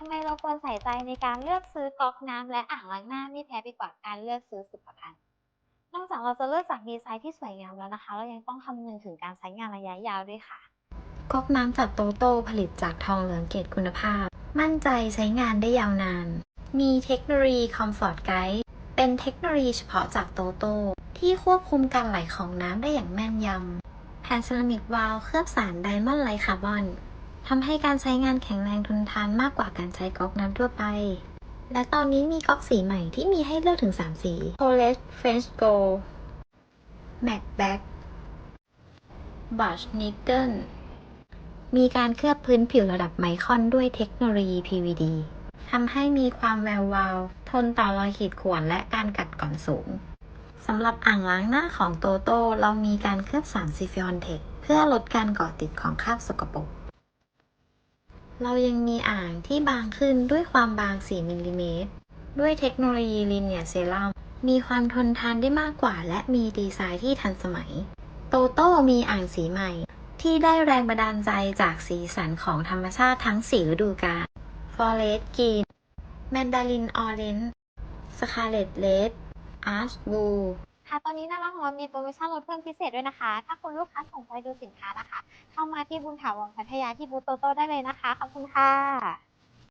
ทำไมเราควรใส่ใจในการเลือกซื้อก๊อกน้ำและอ่างล้างหน้าไม่แพ้ไปกว่าการเลือกซื้อสุขภัณฑ์นอกจากเราจะเลือกจากดีไซน์ที่สวยงามแล้วนะคะ เรายังต้องคำนึงถึงการใช้งานระยะยาวด้วยค่ะก๊อกน้ำจากโตโต้ผลิตจากทองเหลืองเกรดคุณภาพ มั่นใจใช้งานได้ยาวนาน มีเทคโนโลยี Comfort Guide เป็นเทคโนโลยีเฉพาะจากโตโต้ที่ควบคุมการไหลของน้ำได้อย่างแม่นยำแผ่นเซรามิกวาลวเคลือบสารไดมอนด์ไลท์คาร์บอน ทำให้การใช้งานแข็งแรงทนทานมากกว่าการใช้ก๊อกน้ำทั่วไป และตอนนี้มีก๊อกสีใหม่ที่มีให้เลือกถึง 3 สี p o l e s French Gold Matte Black Bush Nickel มีการเคลือบพื้นผิวระดับไมครอนด้วยเทคโนโลยี PVD ทำให้มีความแวววาว ทนต่อรอยขีดข่วนและการกัดกร่อนสูงสำหรับอ่างล้างหน้าของโตโต้เรามีการเคลือบสารซิฟิออนเทคเพื่อลดการก่อติดของคราบสกปรก เรายังมีอ่างที่บางขึ้นด้วยความบาง 4มิลลิเมตร ด้วยเทคโนโลยีลิเนียเซรัมมีความทนทานได้มากกว่า และมีดีไซน์ที่ทันสมัย โตโต้มีอ่างสีใหม่ ที่ได้แรงบันดาลใจจากสีสันของธรรมชาติทั้ง4ฤดูกาล Forest Green Mandarin Orange Scarlet Red Ash Blue ะ ตอนนี้นะคะของเรามีโปรโมชั่นลดเพิ่มพิเศษด้วยนะคะ ถ้าคุณลูกค้าสนใจดูสินค้านะคะ เข้ามาที่บุญถาวรพัทยาที่บูธโตโต้ได้เลยนะคะ ขอบคุณค่ะ